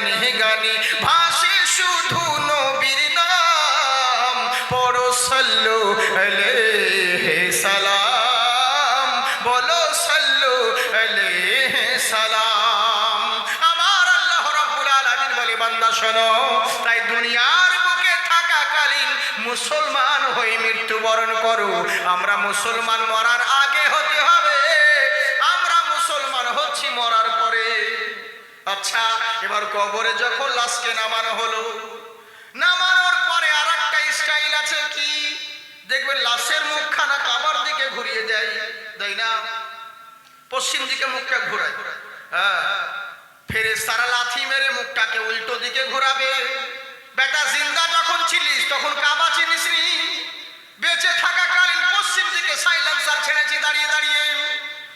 গানে গানে। ভাসে শুধু নবীর নাম। পড়ো সাল্লু আলাইহি সালাম। বলো সাল্লু আলাইহি সালাম। আমার আল্লাহ রাব্বুল আলামিন বলে, বান্দা, শোনো। তাই দুনিয়ার বুকে থাকাকালীন মুসলমান হয়ে মৃত্যুবরণ করো। আমরা মুসলমান মরার আগে হতে হবে। আমরা মুসলমান হচ্ছি মরার পরে। আচ্ছা এবার কবরে যখন লাশকে নামানো হলো, নামানোর পরে আর একটা স্টাইল আছে কি? দেখবেন লাশের মুখখানা কাবার দিকে ঘুরিয়ে দেয় তাই না? পশ্চিম দিকে মুখটা ঘুরায়। হ্যাঁ ফেরে সারা লাথি মেরে মুখটাকে উল্টো দিকে ঘোরাবে। বেটা জিন্দা যখন ছিলিস, তখন কাবা চিনিস নি? বেঁচে থাকাকালীন পশ্চিম দিকে সাইলেন্সার ছেড়েছি, দাঁড়িয়ে দাঁড়িয়ে।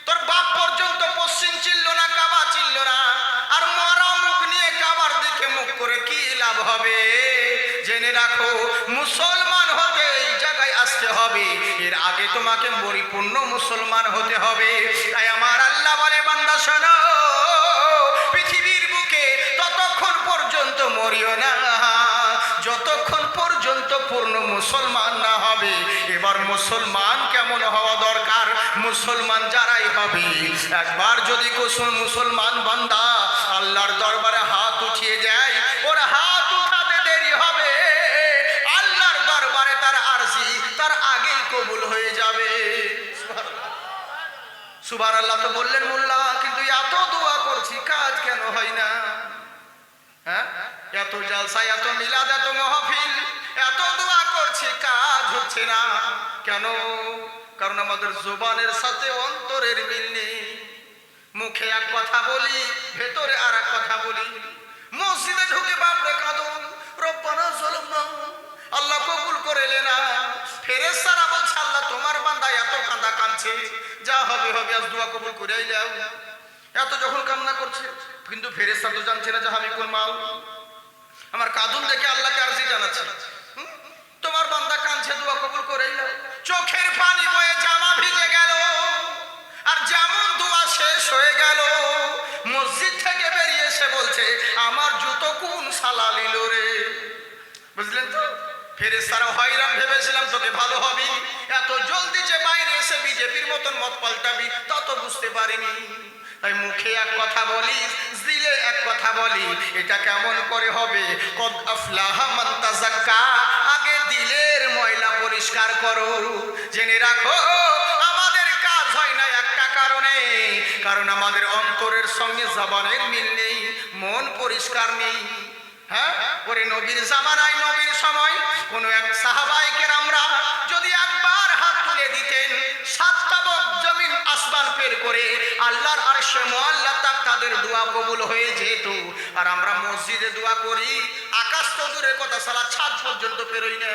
তোর বাপ পর্যন্ত পশ্চিম চিনল না, কাবা চিনল না। জেনে রাখো, মুসলমান হতে এই জায়গায় আসতে হবে। এর আগে তোমাকে পরিপূর্ণ মুসলমান হতে হবে। তাই আমার আল্লাহ বলে, বান্দা, শোনো, পৃথিবীর বুকে ততক্ষণ পর্যন্ত মরিও না। যতক্ষণ পর্যন্ত পূর্ণ মুসলমান না হবে, এবার মুসলমান কেমন হওয়া দরকার? মুসলমান যারাই হবে, একবার যদি কুসুম মুসলমান বান্দা, আল্লাহর দরবারে হাত উঠিয়ে দেয় সুবার আল্লাহ তো বললেন, মোল্লা, কিন্তু এত দোয়া করছি, কাজ কেন হয় না? হ্যাঁ? এত জালসা, এত মিলাদ, এত মহফিল, এত দোয়া করছি, কাজ হচ্ছে না। কেন? কারণ আমাদের জোবানের সাথে অন্তরের মিল নেই। মুখে এক কথা বলি, ভেতরে আর এক কথা বলি। মসজিদে ঢুকে বাপরে কাঁদন, রব্বানা জলম আল্লাহ কবুল করে না। এত কাঁদছে। যা হবে হবে, আজ দোয়া কবুল করে যাও এত যখন কান্না করছে, কিন্তু ফেরেস্তা তো জানছে না যে আমি কোন মাল। আমার কাদুন দেখে আল্লাহকে আরজি জানাচ্ছে। তোমার বান্দা কাঁদছে, দোয়া কবুল করে চোখের পানি বয়ে জামা ভিজে গেল। আর যেমন দোয়া শেষ হয়ে গেল, মসজিদ থেকে বেরিয়ে এসে বলছে, আমার জুতো কোন সালা লিল রে? বুঝলেন তো? ফেরেস্তারা হয়রান ভেবেছিলাম, তোকে ভালো হবি। এত জলদি যে বাইরে এসে বিজেপির মতন মত পাল্টাবি, তা তো বুঝতে পারিনি। তাই মুখে এক কথা বলি দিলে এক কথা বলি এটা কেমন করে হবে? কদ আফলাহা মান তাযাক্কা, আগে দিলের ময়লা পরিষ্কার করো। জেনে রাখো, আমাদের কাজ হয় না একটা কারণে, কারণ আমাদের অন্তরের সঙ্গে জবানের মিল নেই, মন পরিষ্কার নেই। হ্যাঁ? ওরে আমরা যদি একবার হাত দিতেন পের করে তাক তাদের হয়ে আর আমরা মসজিদে করি, আকাশ কথা সালা ছাদ পর্যন্ত পেরোই না।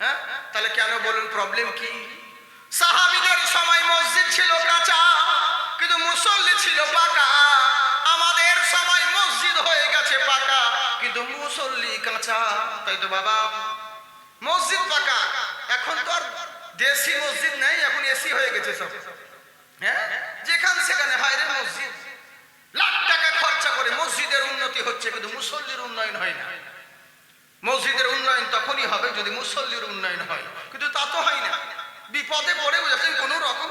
হ্যাঁ? তাহলে কেন বলুন প্রবলেম কি? সাহাবিদের সময় মসজিদ ছিল কাঁচা, কিন্তু মুসল্লি ছিল পাকা। আমাদের তাই তো বাবা, মসজিদ পাকা। এখন তো আর দেশি মসজিদ নেই, এখন এসি হয়ে গেছে সব। হ্যাঁ? যেখান সেখানে হায়রে মসজিদ। লাখ টাকা খরচা করে মসজিদের উন্নতি হচ্ছে, কিন্তু মুসল্লির উন্নয়ন হয় না। মসজিদের উন্নয়ন তখনই হবে যদি মুসল্লির উন্নয়ন হয়। কিন্তু তা তো হয় না। বিপদে পড়ে বুঝেছেন, কোনো রকম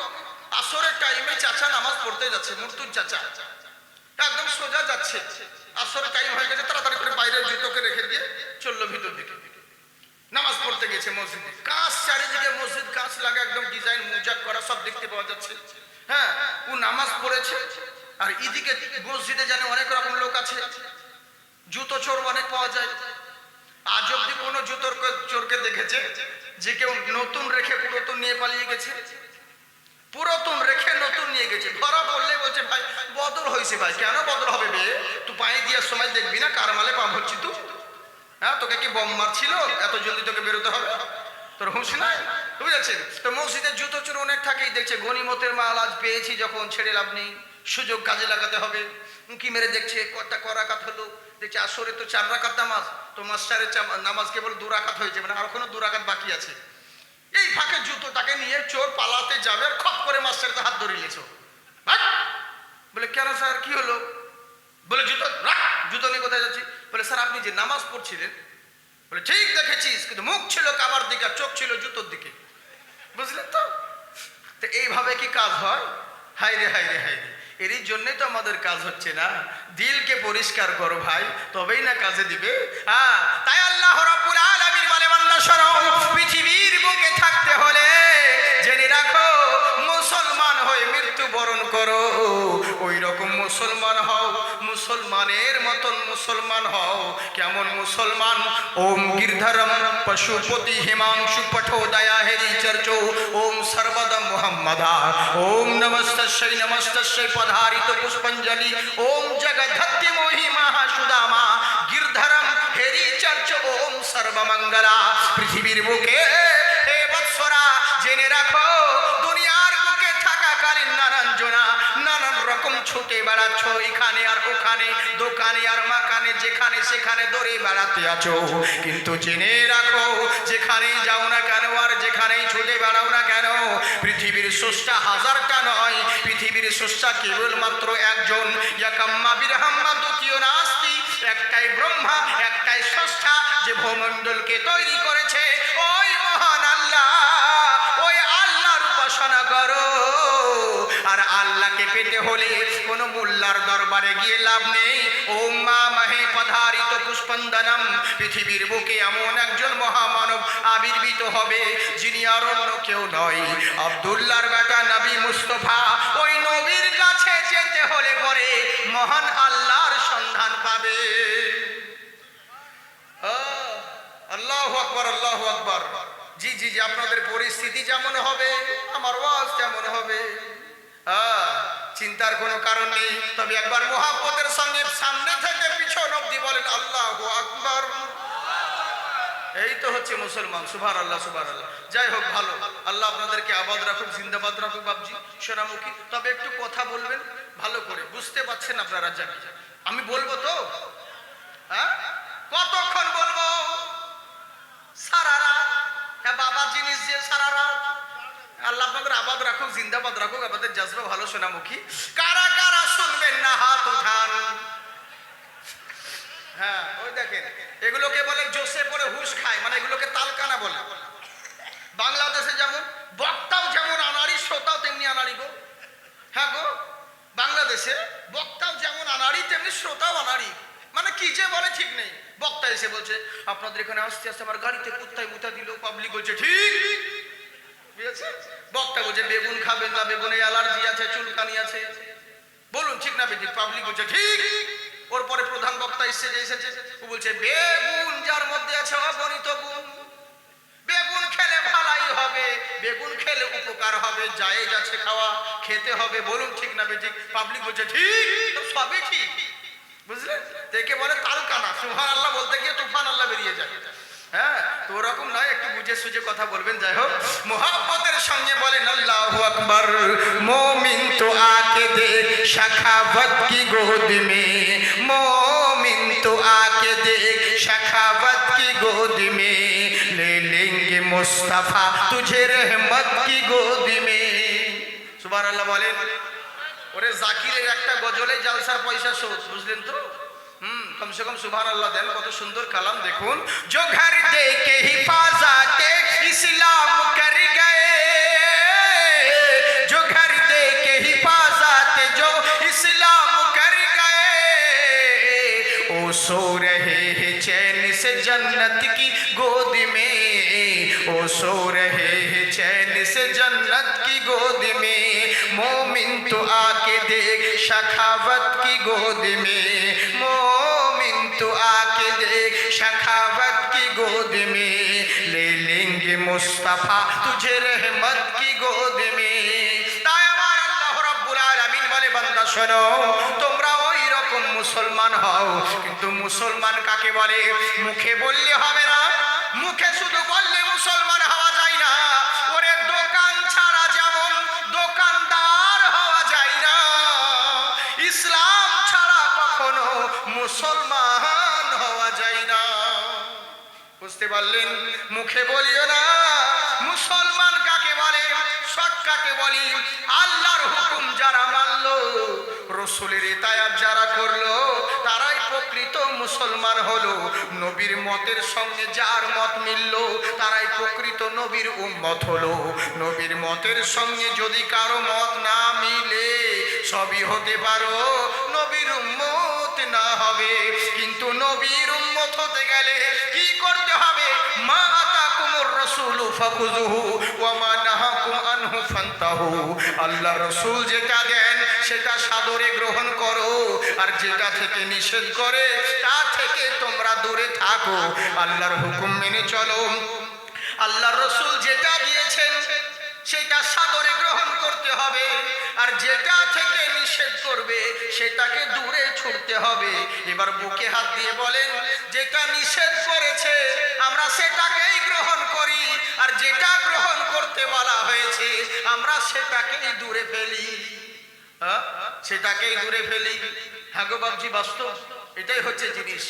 আসরের টাইমে চাচা নামাজ পড়তে যাচ্ছে, মূর্তুর চাচা। একদম সোজা যাচ্ছে। আসরের টাইম হয়ে গেছে, তাড়াতাড়ি করে বাইরের জুতোকে রেখে দিয়ে চলল ভিতর দিকে। নামাজ পড়তে গেছে মসজিদে। কাঁচ চারিদিকে মসজিদ কাঁচ লাগা, একদম ডিজাইন মুজাক করা, সব দেখতে পাওয়া যাচ্ছে। হ্যাঁ ও নামাজ পড়েছে, আর এদিকে মসজিদে জানে অনেক রকম লোক আছে। জুতো চোর অনেক পাওয়া যায়। আজ অব্দি কোনো জুতোর চোরকে দেখেছে যে কেউ নতুন রেখে পুরাতন নিয়ে পালিয়ে গেছে? পুরাতন রেখে নতুন নিয়ে গেছে। ধরা পড়লে বলছে, ভাই, বদল হয়েছে ভাই। কেন বদল হবে বে? তুই পায়ে দেওয়ার সময় দেখবি না? কার মালে পাম হচ্ছি তুই। হ্যাঁ তোকে কি বম মারছিল? এত জলদি তোকে বেরোতে হবে? তোর হুঁশ নাই? বুঝেছেন তো মসজিদের জুতো চোর অনেক থাকেই, দেখছে গনিমতের মাল আজ পেয়েছি যখন ছেড়ে লাভ নেই। সুযোগ কাজে লাগাতে হবে। উঁকি মেরে দেখছে, কটা করাকাত হলো। দেখছে আসরে তো চার রাকাত নামাজ। তো মাস্টারের নামাজ কেবল দু রাকাত হয়েছে মানে আর কোনো দু রাকাত বাকি আছে। এই ফাঁকে জুতোটা তাকে নিয়ে চোর পালাতে যাবে আর খপ করে মাস্টারকে হাত ধরে নিয়েছো। বলে, কেন স্যার? কি হলো? বলে, জুতো রাখ। জুতো নিয়ে কোথায় যাচ্ছি? বলে, স্যার, আপনি যে নামাজ পড়ছিলেন, বলে, ঠিক দেখেছিস, কিন্তু মুখ ছিল কাবার দিকে আর চোখ ছিল জুতোর দিকে। বুঝলেন তো? তো এইভাবে কি কাজ হয়? হাই রে হাই রে হাই রে। এরই জন্যই তো আমাদের কাজ হচ্ছে না। দিলকে পরিষ্কার করো ভাই, তবেই না কাজে দিবে। হ্যাঁ তাই আল্লাহ রাব্বুল আলামিন বলে, বান্দা, শোনো, পৃথিবীর বুকে থাকতে হলে মুসলমান হয়ে মৃত্যু বরণ করো। ওই রকম মুসলমান হও, মুসলমানের মতন মুসলমান হও। কেমন মুসলমান? ওম গিরধরম পশুপতি হিমাংশু পঠো দয়া হেরি চর্চো। ওম সর্বদম মুহাম্মদা। ওম নমস্তস্যৈ নমস্তস্যৈ পধারিত পুষ্পঞ্জলি। ওম জগদ্ধত্তি মোহি মহাসুদামা। গিরধরম হেরি চর্চ, ওম সর্বমঙ্গলা। পৃথিবীর বুকে হে বৎসরা, জেনে রাখো বেড়াচ্ছ, এখানে আর ওখানে, দোকানে আর মাকানে, যেখানে সেখানে দৌড়ে বেড়াতে আছো। কিন্তু জেনে রাখো, যেখানেই যাও না কেন আর যেখানেই ছুটে বেড়াও না কেন, পৃথিবীর স্রষ্টা হাজারটা নয়, পৃথিবীর স্রষ্টা কেবলমাত্র একজন। ইয়াকাম্মা বিরহাম্মা দ্বিতীয় নাস্তি, একটাই ব্রহ্মা, একটাই স্রষ্টা যে ভূমণ্ডলকে তৈরি করেছে। ওই মহান আল্লাহ, ওই আল্লাহর উপাসনা করো। আর আল্লাহকে পেতে হলে কোনো মোল্লার দরবারে গিয়ে লাভ নেই। ও মা মাহে পধারিত পুষ্পন্দনম। পৃথিবীর বুকে এমন একজন মহামানব আবির্ভূত হবে যিনি আর অন্য কেউ নয়। আব্দুল্লাহর বেটা নবী মুস্তফা, ওই নবীর কাছে যেতে হলে পরে মহান আল্লাহর সন্ধান পাবে। আল্লাহ আকবর আল্লাহ আকবর। জি জি জি, আপনাদের পরিস্থিতি যেমন হবে, আমার ওয়াজ তেমন হবে। চিন্তার কোনো কারণ নেই। তবে একবার মোহাম্মতের সঙ্গে সামনে থেকে পিছন অব্দি বলেন, আল্লাহ আকবর। এই তো হচ্ছে মুসলমান সুভার আল্লাহ সুভার আল্লাহ যাই হোক, ভালো। আল্লাহ আপনাদেরকে আবাদ রাখুক, জিন্দাবাদ রাখুক বাবজি সোনামুখী। তবে একটু কথা বলবেন, ভালো করে। বুঝতে পারছেন আপনারা, জানি। আমি বলব তো? হ্যাঁ? কতক্ষণ বলব? সারা রাত। হ্যাঁ বাবা জিনিস যে সারা রাত। আল্লাহ আপনাদের আবাদ রাখুক, জিন্দাবাদ রাখুক আমাদের জাজবা ভালো সোনামুখী। কারা কারা শুনবেন না, হাত উঠান। হ্যাঁ ওই দেখেন, এগুলোকে বলে জোসে পরে হুশ খায় মানে এগুলোকে তালকানা বলে। বাংলাদেশে যেমন, বক্তাও যেমন আনাড়ি, শ্রোতাও তেমনি আনাড়ি গো। হ্যাঁ গো, বাংলাদেশে বক্তাও যেমন আনাড়ি, তেমনি শ্রোতাও আনাড়ি। মানে কি যে বলে ঠিক নেই। বক্তা এসে বলছে, আপনাদের এখানে আসতে আসতে আমার গাড়িতে কুত্তায় মুতা দিল পাবলিক বলছে, ঠিক? বক্তা বলছে, বেগুন খাবেন না, বেগুনে অ্যালার্জি আছে, চুলকানি আছে। বলুন, ঠিক না বেঠিক পাবলিক বলছে, ঠিক। ওর পরে প্রধান বক্তা এসে যে এসেছে, ও বলছে, বেগুন যার মধ্যে আছে অগণিত গুণ। বেগুন খেলে ভালাই হবে, বেগুন খেলে উপকার হবে, জায়েজ আছে খাওয়া, খেতে হবে। বলুন, ঠিক না বেঠিক পাবলিক বলছে, ঠিক সবই ঠিক। বুঝলেন? দেখে বলে তালকানা। সুহান আল্লাহ বলতে গিয়ে তুফান আল্লাহ বেরিয়ে যায়। হ্যাঁ তো ওরকম নয়, একটু বুঝে সুঝে কথা বলবেন, যাই হোক। মোহাম্মতের সঙ্গে বলেন, আল্লাহ আকবর, মোমিন তো আকে দে শাখাবত কি গোদ মে, মোমিন তো আকে দে শাখাবত কি গোদ মে, লে লেঙ্গে মুস্তাফা তুঝে রহমত কি গোদ মে। সুবহানাল্লাহ বলেন, ওরে জাকিরের একটা গজলে জালসার পয়সা শোধ, বুঝলেন তো? কমসে কম সুবহান আল্লাহ দেন কত সুন্দর কালাম দেখুন जो घर दे के हिफाजत इस्लाम कर गए जो घर दे के हिफाजत जो इस्लाम कर गए ओ सो रहे हैं चैन से जन्नत की गोद में ओ सो रहे हैं चैन से जन्नत की गोद में मोमिन तो आके देख शखावत की गोद में মুস্তাফা তুঝে রহমত কি গোদ মে? তাই আমার আল্লাহ রাব্বুল আলামিন বলে, বান্দা শোনো, তোমরা ওই রকম মুসলমান হও। কিন্তু মুসলমান কাকে বলে? মুখে বললে হবে না, মুখে শুধু বললে মুসলমান হওয়া যায় না। ওরে দোকান ছাড়া যেমন দোকানদার হওয়া যায় না। ইসলাম ছাড়া কখনো মুসলমান পারলেন মুখে বলিও না। মুসলমান কাকে বলে? কাকে বলি? আল্লাহর হুকুম যারা মানলো, রসুলের ইতায়াত যারা করল, তারাই প্রকৃত মুসলমান হলো। নবীর মতের সঙ্গে যার মত মিলল, তারাই প্রকৃত নবীর উম্মত হলো। নবীর মতের সঙ্গে যদি কারও মত না মিলে, সবই হতে পারো। নবীর উম্মত না হবে। কিন্তু নবীর উম্মত হতে গেলে কি করতে হবে? মা আতাকুমুর রাসূলু ফাখুযুহু ওয়া মা নাহাকুম আনহু আল্লাহ রাসূল যেটা দেন, সেটা সাদরে গ্রহণ করো। আর যেটা থেকে নিষেধ করে, তা থেকে তোমরা দূরে থাকো। আল্লাহর হুকুম মেনে চলো। আল্লাহ রসুল যেটা দিয়েছেন সেটা সাদরে গ্রহণ করতে হবে। আর যেটা থেকে নিষেধ করবে, সেটাকে দূরে ছুটতে হবে। এবার বুকে হাত দিয়ে বলেন, যেটা নিষেধ করেছে, আমরা সেটাকেই গ্রহণ করি। আর যেটা গ্রহণ করতে বলা হয়েছে, আমরা সেটাকেই দূরে ফেলি? সেটাকেই দূরে ফেলি। হ্যাঁ গো বাবজি বাস্তব। এটাই হচ্ছে জিনিস।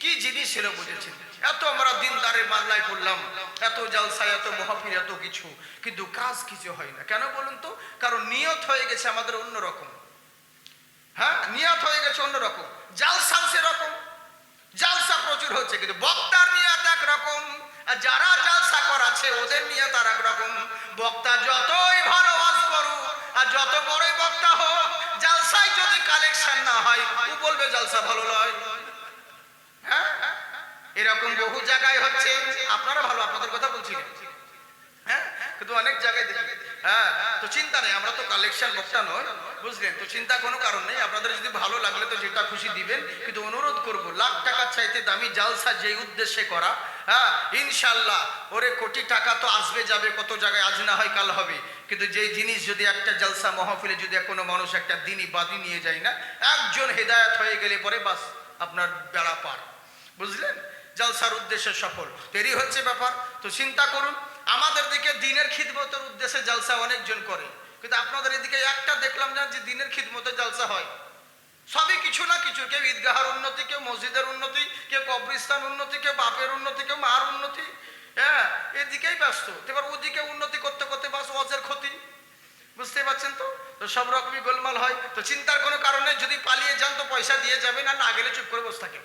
কি জিনিস ছিল বুঝেছেন? এত আমরা দিনদারের মাল্লায় পড়লাম, এত জালসা এত মহাফির এত কিছু। কিন্তু কাজ কিছু হয় না। কেন বলুন তো? কারণ নিয়ত হয়ে গেছে আমাদের অন্যরকম হ্যাঁ? নিয়ত হয়ে গেছে অন্যরকম জালসা সেরকম। জালসা প্রচুর হচ্ছে, কিন্তু বক্তার নিয়ত একরকম। আর যারা জালসা করাচ্ছে ওদের নিয়ত আর একরকম বক্তা যতই ভালো ওয়াজ করুক, আর যত বড়ই বক্তা হোক, জালসায় যদি কালেকশন না হয়, ও বলবে জালসা ভালো নয়। এরকম বহু জায়গায় হচ্ছে। আপনারা ভালো, আপনাদের কথা বলছি। হ্যাঁ? কিন্তু অনেক জায়গায় দেখি। হ্যাঁ? তো চিন্তা নেই, আমরা তো কালেকশন বক্তা নয় বুঝলেন? তো চিন্তা কোনো কারণ নেই, আপনাদের যদি ভালো লাগলে তো যেটা খুশি দিবেন। কিন্তু অনুরোধ করব, লাখ টাকার চাইতে দামি জালসা যেই উদ্দেশ্যে করা হ্যাঁ? ইনশাল্লাহ ওরে কোটি টাকা তো আসবে, যাবে, কত জায়গায় আজ না হয় কাল হবে। কিন্তু যেই জিনিস যদি একটা জালসা মহফিলে যদি কোনো মানুষ একটা দিনই বাদি নিয়ে যায় না, একজন হেদায়াত হয়ে গেলে পরে বাস আপনার বেড়া পার। বুঝলেন? জলসার উদ্দেশ্যে সফল। দেরি হচ্ছে ব্যাপার, তো চিন্তা করুন। আমাদের দিকে দিনের খিদমতের উদ্দেশ্যে জলসা অনেকজন করে। কিন্তু আপনাদের এদিকে একটা দেখলাম না যে দিনের খিদমতে জলসা হয়। সবই কিছু না কিছু, কেউ ঈদগাহার উন্নতি, কেউ মসজিদের উন্নতি, কেউ কবরিস্তান উন্নতি, কেউ বাপের উন্নতি, কেউ মার উন্নতি। হ্যাঁ এদিকেই ব্যস্ত। এবার ওদিকে উন্নতি করতে করতে বাস ওয়াজের ক্ষতি। বুঝতে পারছেন তো? তো সব রকমই গোলমাল হয়। তো চিন্তার কোনো কারণে যদি পালিয়ে যান তো পয়সা দিয়ে যাবেন, আর না গেলে চুপ করে বসে থাকেন।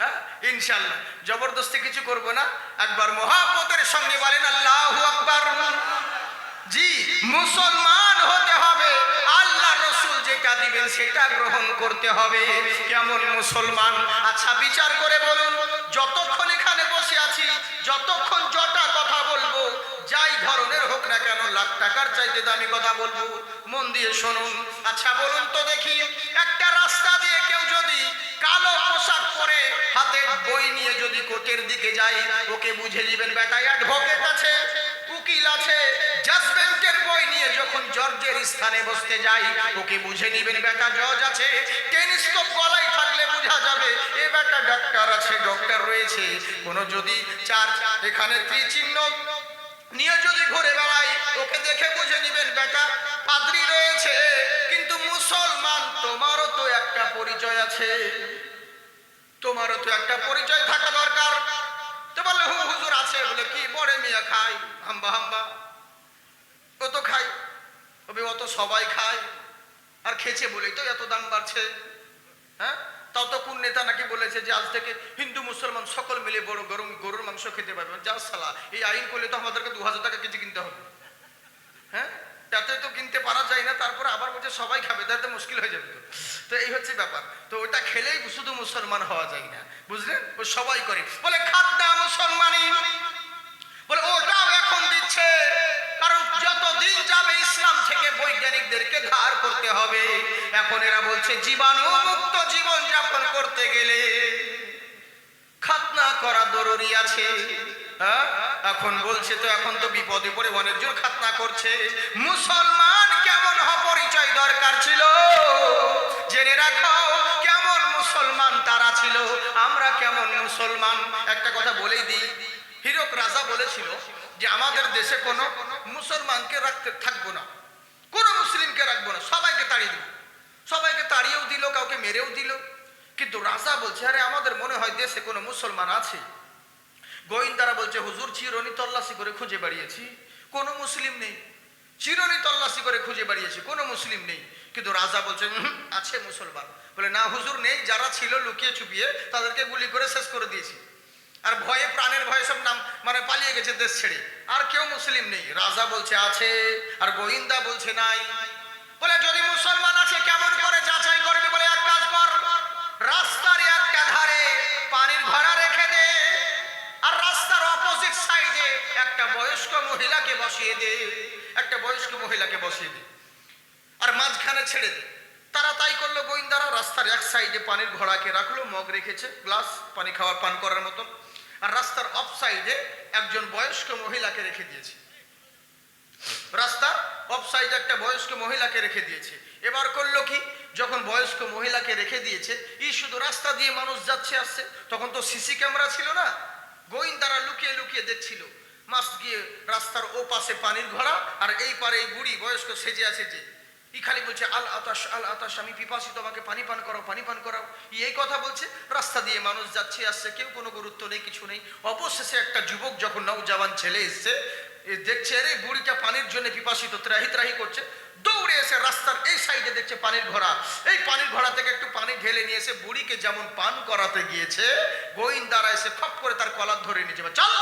হ্যাঁ ইনশাল্লাহ জবরদস্তি কিছু করব না। একবার মহাপতের সঙ্গে বলেন, আল্লাহ আকবার। জি, মুসলমান হতে হবে। আল্লাহ রসুল যেটা দিবেন সেটা গ্রহণ করতে হবে। কেমন মুসলমান? আচ্ছা বিচার করে বলুন, যতক্ষণ এখানে বসে আছি, যতক্ষণ জটা কথা বলব, যাই ধরনের হোক না কেন, লাখ টাকার চাইতে দামি কথা বলব। মন দিয়ে শুনুন। আচ্ছা বলুন তো দেখি, একটা রাস্তা কালো পোশাক পরে হাতে বই নিয়ে যদি কোর্টের দিকে যায় ওকে বুঝে দিবেন বেটা অ্যাডভোকেট আছে, উকিল আছে। জাজমেন্টের বই নিয়ে যখন জর্জের স্থানে বসতে যাই, ওকে বুঝে নিবেন বেটা জজ আছে। টেলিস্কোপ গলায় থাকলে বোঝা যাবে, এ বেটা ডাক্তার আছে ডক্টর রয়েছে। কোনো যদি চার এখানে ত্রিচিহ্ন নিয়ে যদি ঘুরে বেড়াই, ওকে দেখে বুঝে নিবেন বেটা, পাদ্রি রয়েছে। কিন্তু মুসলমান তোমারও তো একটা পরিচয় আছে। তোমারও তো একটা পরিচয় থাকা দরকার। তো বললে হু, হুজুর আছে বলে কি? বড়ে মিয়া খাই, হাম্বা হাম্বা। ও তো খাই তবে ও তো সবাই খায়। আর খেছে বলেই তো এত দাম বাড়ছে। হ্যাঁ? তাও তো কোন নেতা নাকি বলেছে যে আজ থেকে হিন্দু, মুসলমান সকল মিলে বড় গরম, গরুর মাংস খেতে পারবে। যা সালা, এই আইন করলে তো আমাদেরকে দু হাজার টাকা কেজি কিনতে হবে। হ্যাঁ? তাতে তো কিনতে পারা যায় না, তারপরে আবার বলছে সবাই খাবে, তাতে মুশকিল হয়ে যাবে তো। তো এই হচ্ছে ব্যাপার। তো ওটা খেলেই শুধু মুসলমান হওয়া যায় না, বুঝলেন? ও সবাই করে। বলে খাদ্যা মুসলমানি। বলে, ওটাও এখন দিচ্ছে। কারণ যত দিন যাবে ইসলাম থেকে বৈজ্ঞানিকদেরকে ধার করতে হবে। এখন এরা বলছে, জীবাণু মুক্ত জীবন যাপন করতে গেলে খাতনা করা জরুরি আছে। হ্যাঁ? এখন বলছে তো এখন তো বিপদে পড়ে অনেকজন খাতনা করছে। মুসলমান কেমন পরিচয় দরকার ছিল? জেনে রাখো কেমন মুসলমান তারা ছিল? আমরা কেমন মুসলমান? একটা কথা বলেই দিই। হিরক রাজা বলেছিল যে আমাদের দেশে কোনো মুসলমানকে রাখতে থাকব না। কোনো মুসলিমকে রাখব না। সবাইকে তাড়িয়ে দিব সবাইকে তাড়িয়েও দিল, কাউকে মেরেও দিল। কিন্তু রাজা বলছে, আরে, আমাদের মনে হয় দেশে কোনো মুসলমান আছে। গোয়েন্দারা বলছে, হুজুর, চিরনি তল্লাশি করে খুঁজে বেরিয়েছি কোনো মুসলিম নেই। চিরনি তল্লাশি করে খুঁজে বেরিয়েছে কোনো মুসলিম নেই। কিন্তু রাজা বলছে আছে মুসলমান। বলে, না, হুজুর নেই, যারা ছিল লুকিয়ে চুপিয়ে তাদেরকে গুলি করে শেষ করে দিয়েছি। আর ভয়ে, প্রাণের ভয়ে সব নাম মানে পালিয়ে গেছে দেশ ছেড়ে। আর কেউ মুসলিম নেই। রাজা বলছে, আছে। আর গোয়েন্দা বলছে, নাই। বলে, যদি মুসলমান আছে, কেমন করে যাচাই করবে? বলে, এক কাজ কর, রাস্তার মহিলাকে বসিয়ে দে, একটা বয়স্ক মহিলাকে বসিয়ে দে, আর মাঝখানে ছেড়ে দে। তারা তাই করল, গোয়েন্দারা রাস্তার এক সাইডে পানির ঘোড়াকে রাখল, মগ রেখেছে, গ্লাস, পানি খাওয়ার পান করার মতন আর রাস্তার অফ সাইডে একজন বয়স্ক মহিলাকে রেখে দিয়েছে। রাস্তার অফ সাইডে একটা বয়স্ক মহিলাকে রেখে দিয়েছে। এবার করল কি? যখন বয়স্ক মহিলাকে রেখে দিয়েছে, ই শুধু রাস্তা দিয়ে মানুষ যাচ্ছে, আসছে, তখন তো সিসি ক্যামেরা ছিল না। গোয়েন্দারা লুকিয়ে লুকিয়ে দেখছিল মাস গিয়ে রাস্তার ও পাশে পানির ঘোড়া আর এই পারে এই বুড়ি বয়স্ক সেজে আছে যে, ই খালি বলছে, আল আতাস আল আতাস আমি পিপাসি তোমাকে পানি পান করাও, পানি পান করাও। এই কথা বলছে, রাস্তা দিয়ে মানুষ যাচ্ছে, আসছে, কেউ কোনো গুরুত্ব নেই, কিছু নেই। অবশেষে একটা যুবক যখন নৌজাবান ছেলে এসছে দেখছে, আরে, বুড়িটা পানির জন্য পিপাসিত, ত্রাহি ত্রাহি করছে। দৌড়ে এসে রাস্তার এই সাইডে দেখছে পানির ঘোড়া। এই পানির ঘোড়া থেকে একটু পানি ঢেলে নিয়ে এসে বুড়িকে যেমন পান করাতে গিয়েছে, গোয়েন্দারা এসে খপ করে তার কলার ধরে নিয়েছে, চল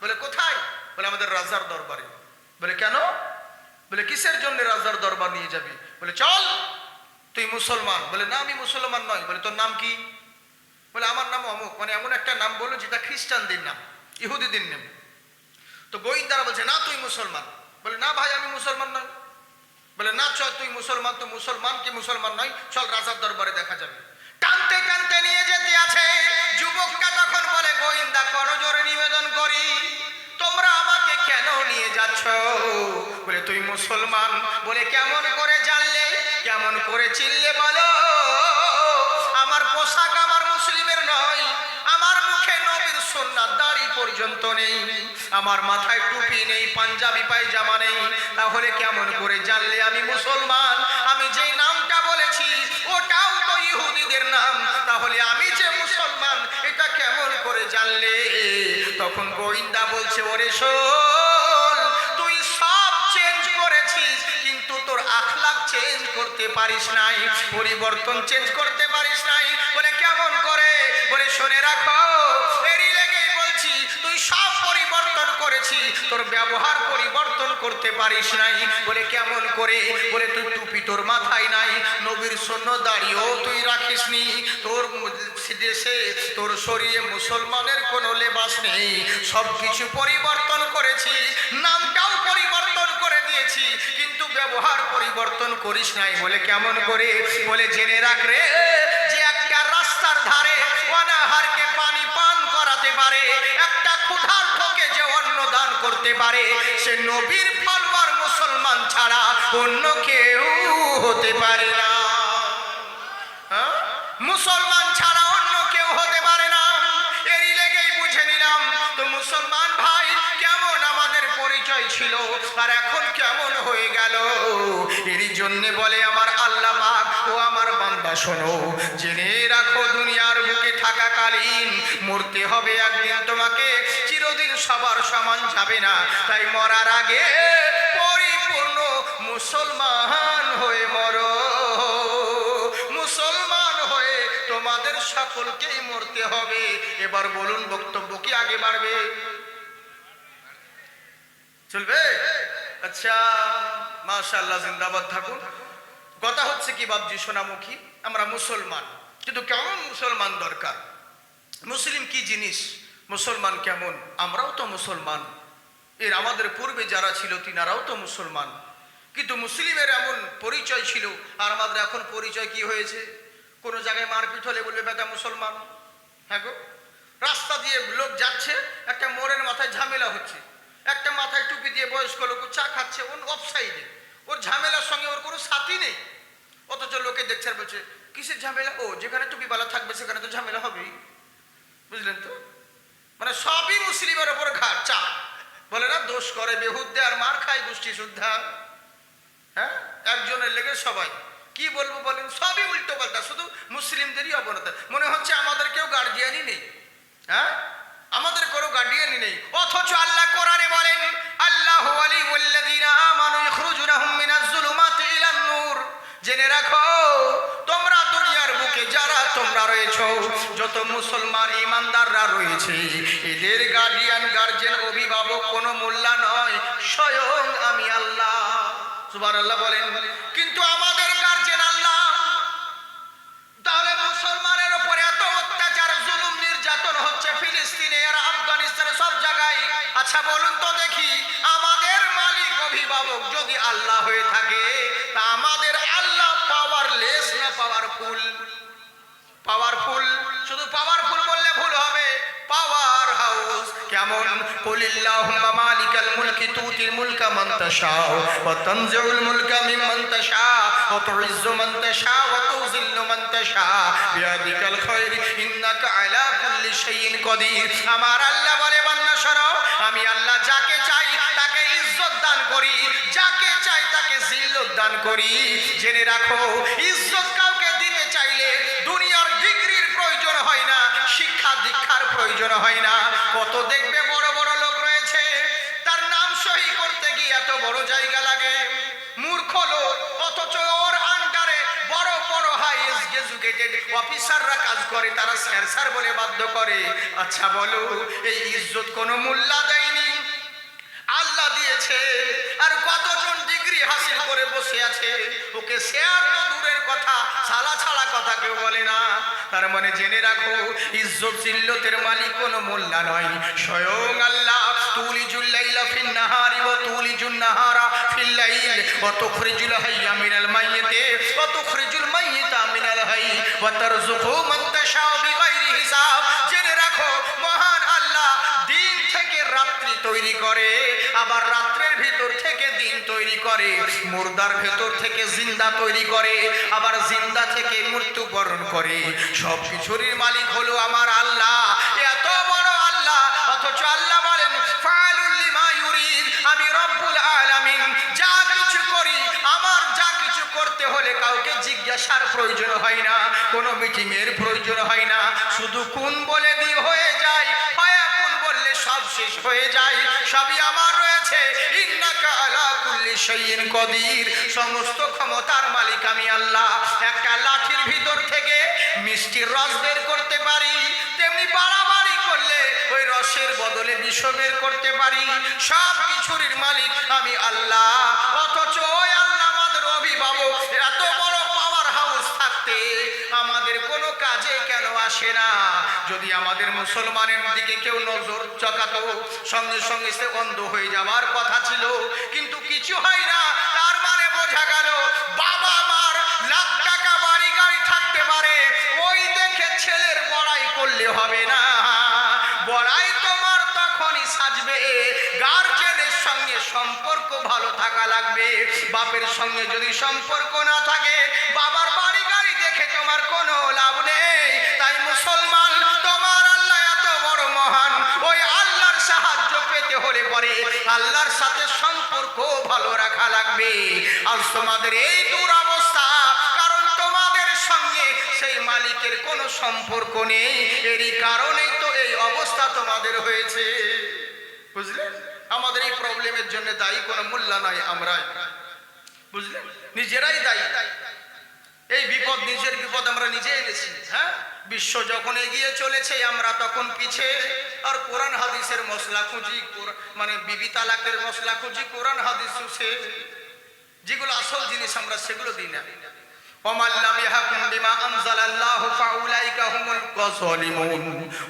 বলে, কোথায়? বলে, আমাদের রাজার দরবারে। বলে, কেন? বলে, কিসের জন্য রাজার দরবার নিয়ে যাবি? বলে, চল, তুই মুসলমান। বলে, না, আমি মুসলমান নয়। বলে, তোর নাম কি? বলে, আমার নাম অমুক। মানে এমন একটা নাম বলল যেটা খ্রিস্টানদের নাম, ইহুদিদের নাম। তো গোয়েন্দারা বলছে, না, তুই মুসলমান। বলে, না ভাই, আমি মুসলমান নয়। বলে, না, চল, তুই মুসলমান। তো মুসলমান কি মুসলমান নয়? চল, রাজার দরবারে দেখা যাবে। টানতে টানতে নিয়ে যেতে আছে। যুবকটা তখন বলে, গোয়েন্দা, করজোরে নিবেদন করি। তোমরা আমাকে কেন নিয়ে যাচ্ছ? বলে, তুই মুসলমান। বলে, কেমন করে জানলে? কেমন করে চিনলে বলো? আমার পোশাক আমার মুসলিমের নয়। আমার মুখে নবীর সুন্নাত দাড়ি পর্যন্ত নেই। আমার মাথায় টুপি নেই, পাঞ্জাবি পায়জামা নেই। তাহলে কেমন করে জানলে আমি মুসলমান? আমি যেই তো ইহুদিদের তাহলে আমি যে মুসলমান, এটা কেমন করে জানলে? তখন গোয়েন্দা বলছে, ওরে শোন, তুই সব চেঞ্জ করেছিস, কিন্তু তোর আখলাখ চেঞ্জ করতে পারিস নাই, পরিবর্তন চেঞ্জ করতে তোর ব্যবহার পরিবর্তন করতে পারিস নাই। বলে, কেমন করে? বলে তুই টুপি তোর মাথায় নাই। নবীর সৈন্য দাঁড়িয়েও তুই রাখিস নি। তোর দেশে তোর শরীরে মুসলমানের কোনো লেবাস নেই। সব কিছু পরিবর্তন করেছি। নামটাও পরিবর্তন করে দিয়েছি। কিন্তু ব্যবহার পরিবর্তন করিস নাই। বলে, কেমন করে? বলে, জেনে রাখ রে যে একটা রাস্তার ধারে অনাহারকে পানি পান করাতে পারে। করতে পারে সে নবীর ফলবার মুসলমান ছাড়া অন্য কেউ হতে পারে না হ্যাঁ? মুসলমান পরিচয় ছিল, আর এখন কেমন হয়ে গেল? এরই জন্য বলে আমার আল্লাহ পাক, ও আমার বান্দা, শোনো, জেনে রাখো, দুনিয়ার বুকে থাকাকালীন মরতে হবে একদিন তোমাকে, চিরদিন সবার সমান যাবে না। তাই মরার আগে পরিপূর্ণ মুসলমান হয়ে মরো। মুসলমান হয়ে তোমাদের সকলকেই মরতে হবে। এবার বলুন বক্তব্য কি আগে বাড়বে? চলবে? আচ্ছা মাশাআল্লাহ, জিন্দাবাদ থাকুন। কথা হচ্ছে কি বাবজি সোনামুখী? আমরা মুসলমান। কিন্তু কেমন মুসলমান দরকার? মুসলিম কি জিনিস? মুসলমান কেমন? আমরাও তো মুসলমান। এর আমাদের পূর্বে যারা ছিল, তিনারাও তো মুসলমান। কিন্তু মুসলিমের এমন পরিচয় ছিল, আর আমাদের এখন পরিচয় কি হয়েছে? কোনো জায়গায় মারপিট হলে বলবে, বেটা, মুসলমান। হ্যাঁ গো। রাস্তা দিয়ে লোক যাচ্ছে, একটা মোড়ের মাথায় ঝামেলা হচ্ছে। একটা মাথায় টুপি দিয়ে বয়স্ক লোক চা খাচ্ছে, ওর অফ সাইডে ওর ঝামেলার সঙ্গে ওর কোনো সাথী নেই। অথচ লোকে দেখছে আর বলছে, কিসের ঝামেলা? ও, যেখানে টুপিওয়ালা থাকবে, সেখানে তো ঝামেলা হবেই। বুঝলেন তো? মানে সবই মুসলিমের ওপর ঘাট চা। বলে না, দোষ করে বেহুদ্দে আর মার খায় গোষ্ঠী শুদ্ধা হ্যাঁ? একজনের লেগে সবাই। কি বলব বলেন? সবই উল্টো পাল্টা শুধু মুসলিমদেরই অবনতা। মনে হচ্ছে আমাদের কেউ গার্জিয়ানই নেই। হ্যাঁ? আমাদের কোনো গার্ডিয়ানই নেই। অথচ আল্লাহ কোরআনে বলেন, আল্লাহ জেনে রাখো, তোমরা দুনিয়ার বুকে যারা তোমরা রয়েছ, যত মুসলমান ইমানদাররা রয়েছে, এদের গার্ডিয়ান গার্জেন অভিভাবক কোনো মোল্লা নয়, স্বয়ং আমি আল্লাহ। সুবার আল্লাহ বলেন। কিন্তু মালিকাল মুলকি তুতিল মুলকা মান তাশা ওয়া তানজিউল মুলকা মিম্মান তাশা ওয়া তুইজ্জু মান তাশা ওয়া তুযিল্লু মান তাশা বিয়াদিকাল খায়র ইন্নাকা আলা কুল্লি শাইইন কদির। আমার আল্লাহ বলে, বান্দা আমি আল্লাহ যাকে চাই তাকে ইজ্জত দান করি, যাকে চাই তাকে জিল্লত দান করি। জেনে রাখো, ইজ্জত কাউকে দিতে চাইলে দুনিয়ার ডিগ্রির প্রয়োজন হয় না, শিক্ষা দীক্ষার প্রয়োজন হয় না। কত দেখবে এডুকেটেড অফিসাররা কাজ করে, তারা স্যার স্যার বলে বাধ্য করে। আচ্ছা বলো, এই ইজ্জত কোনো মূল্য দেয়নি? আল্লাহ দিয়েছে, আর কতজন ডিগ্রি হাসিল করে বসে আছে? ওকে শেয়ার তো দূরের কথা, ছালা ছাড়া কথা কেউ বলে না। তার মানে জেনে রাখো, ইজ্জত জিল্লতের মালিক কোনো মোল্লা নয়। স্বয়ং আল্লাহ তুলি জুল্লাইলা ফিন নাহারি ও তুলি জুন নাহারা ফিল লাইল। ওয়া হাইয়া মিনাল মাইয়িতি ওয়া তুখরিজুল মিনাল হাই ওয়া তারযুকু মৃত্যুবরণ করে সব কিছুরই মালিক হলো আমার আল্লাহ। এত বড় আল্লাহ, অথচ আল্লাহ বলেন আমি রব্বুল আলামিন, যা কিছু করি, আমার যা কিছু করতে হলে কাউকে জিজ্ঞাসার প্রয়োজন হয় না, কোনো মিটিং এর প্রয়োজন হয় না। শুধু কোন বলে দি হয়ে যায় হয় কোন বললে সব শেষ হয়ে যায়, সবই আমার রয়েছে। কদির। সমস্ত ক্ষমতার মালিক আমি আল্লাহ। একটা লাঠির ভিতর থেকে মিষ্টির রস বের করতে পারি, তেমনি বাড়াবাড়ি করলে ওই রসের বদলে বিষ বের করতে পারি। সব কিছুর মালিক আমি আল্লাহ। অথচ কাজে কেন আসে না? যদি আমাদের মুসলমানের দিকে কেউ নজর চকাতো, সঙ্গে সঙ্গে সে অন্ধ হয়ে যাওয়ার কথা ছিল, কিন্তু কিছু হয় না, তার মানে বোঝা গেল বাবা মার লাখ টাকা বাড়ি গাড়ি থাকতে পারে, ওই দেখে ছেলের বড়াই করলে হবে না। বড়াই তোমার তখনই সাজবে গার্জেনের সঙ্গে সম্পর্ক ভালো থাকা লাগবে, বাপের সঙ্গে যদি সম্পর্ক না থাকে ভালো রাখা লাগবে। আজ তোমাদের এই দুরবস্থা, কারণ তোমাদের সঙ্গে সেই মালিকের কোনো সম্পর্ক নেই। এরই কারণেই তো এই অবস্থা তোমাদের হয়েছে। বুঝলে আমাদের এই প্রবলেমের জন্য দায়ী কোনো মূল্য নাই আমরাই। বুঝলে নিজেরাই দায়ী। এই বিপদ নিজের বিপদ আমরা নিজে এনেছি হ্যাঁ বিশ্ব যখন এগিয়ে চলেছে আমরা তখন পিছে আর কোরআন হাদিসের মশলা খুঁজি কোরআন- মানে বিবি তালাকের মশলা খুঁজি কোরআন হাদিস শুষে যেগুলো আসল জিনিস আমরা সেগুলো দিই না ومن لم يحكم بما أنزل الله فأولئك هم الظالمون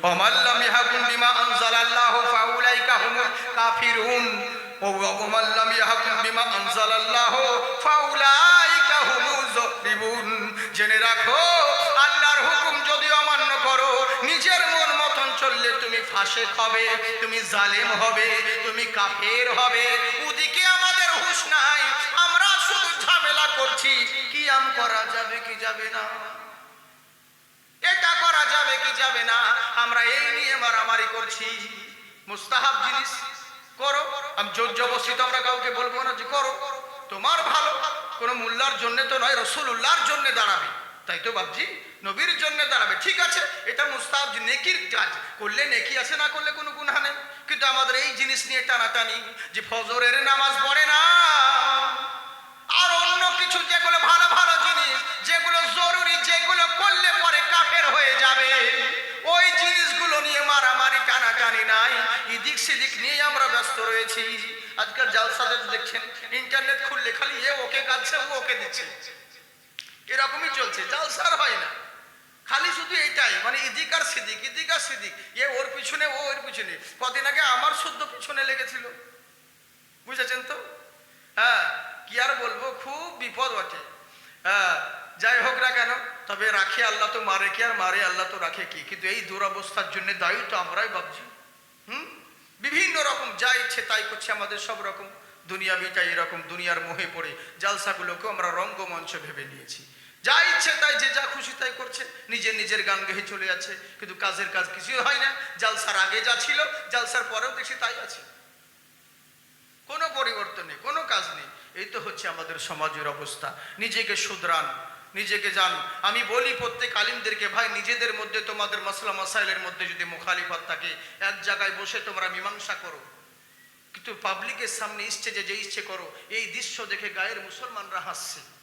ومن لم يحكم بما أنزل الله فأولئك هم الكافرون ومن لم يحكم بما أنزل الله فأولئك هم الظالمون জেনে রাখো আল্লাহর হুকুম যদি অমান্য করো, নিজের মন মতন চললে তুমি ফাঁসে হবে, তুমি জালেম হবে, তুমি কাফের হবে। ওদিকে আমাদের হুশ নাই, আমরা শুধু ঝামেলা করছি কি আম করা যাবে কি যাবে না? এটা করা যাবে কি যাবে না? আমরা এই নিয়ে মারামারি করছি। মুস্তাহাব জিনিস, করো। আমি জোর জবস্তি তো আমরা কাউকে বলব না যে করো। তোমার ভালো, কোনো মোল্লার জন্য তো নয় রসুল্লাহর জন্য দাঁড়াবে। তাই তো বাবজি নবীর জন্য দাঁড়াবে। ঠিক আছে, এটা মুস্তাব নেকির কাজ। করলে নেকি আছে, না করলে কোনো গুণা নেই। কিন্তু আমাদের এই জিনিস নিয়ে টানাটানি, যে ফজরের নামাজ পড়ে না, আর অন্য কিছু যেগুলো ভালো ভালো জিনিস, যেগুলো জরুরি, যেগুলো করলে পরে কাফের হয়ে যাবে, ওই জিনিসগুলো নিয়ে মারামারি, টানাটানি নাই। এদিক সেদিক নিয়ে আমরা ব্যস্ত রয়েছি। আজকাল জালসাদের দেখছেন, ইন্টারনেট খুললে খালি এ ওকে কাঁদছে ও ওকে দিচ্ছে। এরকমই চলছে, জালসার হয় না। খালি শুধু এইটাই মানে ইদিক আর সিদিক, ইদিক আর সিদিক। এ ওর পিছনে, ও ওর পিছনে। কদিন আগে আমার শুদ্ধ পিছনে লেগেছিল। বুঝেছেন তো? হ্যাঁ কি আর বলব, খুব বিপদ বটে। হ্যাঁ যাই হোক না কেন, তবে রাখে আল্লাহ তো মারে কি আর মারে, আল্লাহ তো রাখে কি? কিন্তু এই দুরবস্থার জন্য দায়ী তো আমরাই ভাবছি। হুম? বিভিন্ন রকম, যা ইচ্ছে তাই করছে আমাদের সব রকম। দুনিয়া বিটা এরকম, দুনিয়ার মোহে পড়ে। জালসাগুলোকে আমরা রঙ্গমঞ্চ ভেবে নিয়েছি। যা ইচ্ছে তাই, যে যা খুশি তাই করছে, নিজের নিজের গান গেয়ে চলে যাচ্ছে। কিন্তু কাজের কাজ কিছুই হয় না। জালসার আগে যা ছিল, জালসার পরেও দেখছি তাই আছে। কোনো পরিবর্তন নেই, কোনো কাজ নেই। এই তো হচ্ছে আমাদের সমাজের অবস্থা। নিজেকে শুধরান, নিজেকে জান আমি বলি প্রত্যেক আলিমদেরকে, ভাই, নিজেদের মধ্যে তোমাদের মশলা মাসাইলের মধ্যে যদি মুখালিফত থাকে, এক জায়গায় বসে তোমরা মীমাংসা করো। কিন্তু পাবলিকের সামনে স্টেজে যে ইচ্ছে করো, এই দৃশ্য দেখে গায়ের মুসলমানরা হাসছে।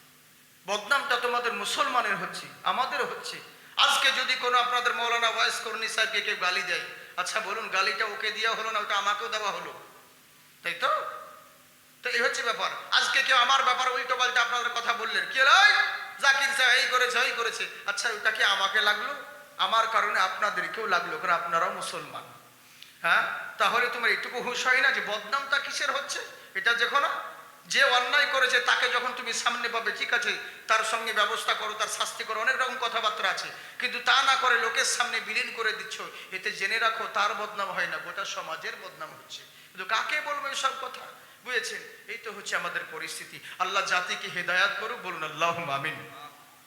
বদনামটা তোমাদের মুসলমানের হচ্ছে, আমাদেরও হচ্ছে। আজকে যদি কোনো আপনাদের মৌলানা ওয়াইস কর্ণী সাহেবকে কেউ গালি দেয় আচ্ছা বলুন, গালিটা ওকে দেওয়া হলো না, ওটা আমাকেও দেওয়া হলো? তাই তো? তো এই হচ্ছে ব্যাপার। আজকে কেউ আমার ব্যাপার উল্টো পাল্টা আপনাদের কথা বললেন, কে হলো? এই? জাকির সাহেব, এই করেছে, ওই করেছে। আচ্ছা ওটা কি আমাকে লাগল? আমার কারণে আপনাদেরকেও লাগল, কারণ আপনারাও মুসলমান। হ্যাঁ? তাহলে তোমার এইটুকু হুশ হয় না যে বদনামটা কিসের হচ্ছে? এটা দেখো না যে অন্যায় করেছে তাকে যখন তুমি সামনে পাবে, ঠিক আছে, তার সঙ্গে ব্যবস্থা করো, তার শাস্তি করো, অনেক রকম কথাবার্তা আছে। কিন্তু তা না করে লোকের সামনে বিলীন করে দিচ্ছ, এতে জেনে রাখো তার বদনাম হয় না, গোটা সমাজের বদনাম হচ্ছে। কিন্তু কাকে বলব এসব কথা? বুঝেছেন? এই তো হচ্ছে আমাদের পরিস্থিতি। আল্লাহ জাতিকে হেদায়াত করুক, বলুন আল্লাহ আমিন।